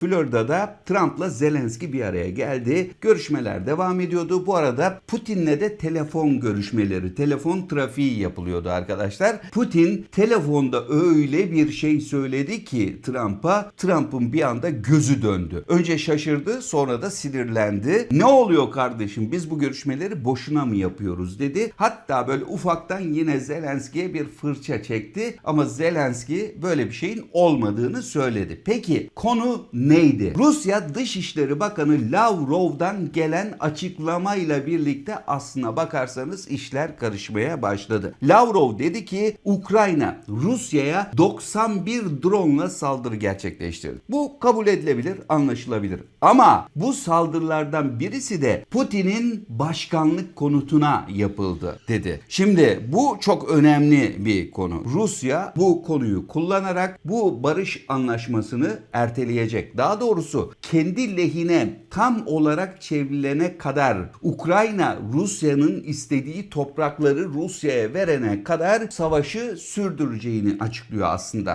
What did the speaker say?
Florida'da Trump'la Zelenski bir araya geldi. Görüşmeler devam ediyordu. Bu arada Putin'le de telefon görüşmeleri, telefon trafiği yapılıyordu arkadaşlar. Putin telefonda öyle bir şey söyledi ki Trump'a, Trump'ın bir anda gözü döndü. Önce şaşırdı, sonra da sinirlendi. Ne oluyor kardeşim? Biz bu görüşmeleri boşuna mı yapıyoruz dedi. Hatta böyle ufaktan yine Zelenski'ye bir fırça çekti ama Zelenski böyle bir şeyin olmadığını söyledi. Peki konu neydi? Rusya Dışişleri Bakanı Lavrov'dan gelen açıklamayla birlikte aslına bakarsanız işler karışmaya başladı. Lavrov dedi ki Ukrayna Rusya'ya 91 drone'la saldırı gerçekleştirdi. Bu kabul edilebilir, anlaşılabilir. Ama bu saldırılardan birisi de Putin'in başkanlık konutuna yapıldı dedi. Şimdi bu çok önemli bir konu. Rusya bu konuyu kullanarak bu barış anlaşmasını erteleyecek. Daha doğrusu kendi lehine tam olarak çevrilene kadar Ukrayna Rusya'nın istediği toprakları Rusya'ya verene kadar savaşı sürdüreceğini açıklıyor aslında.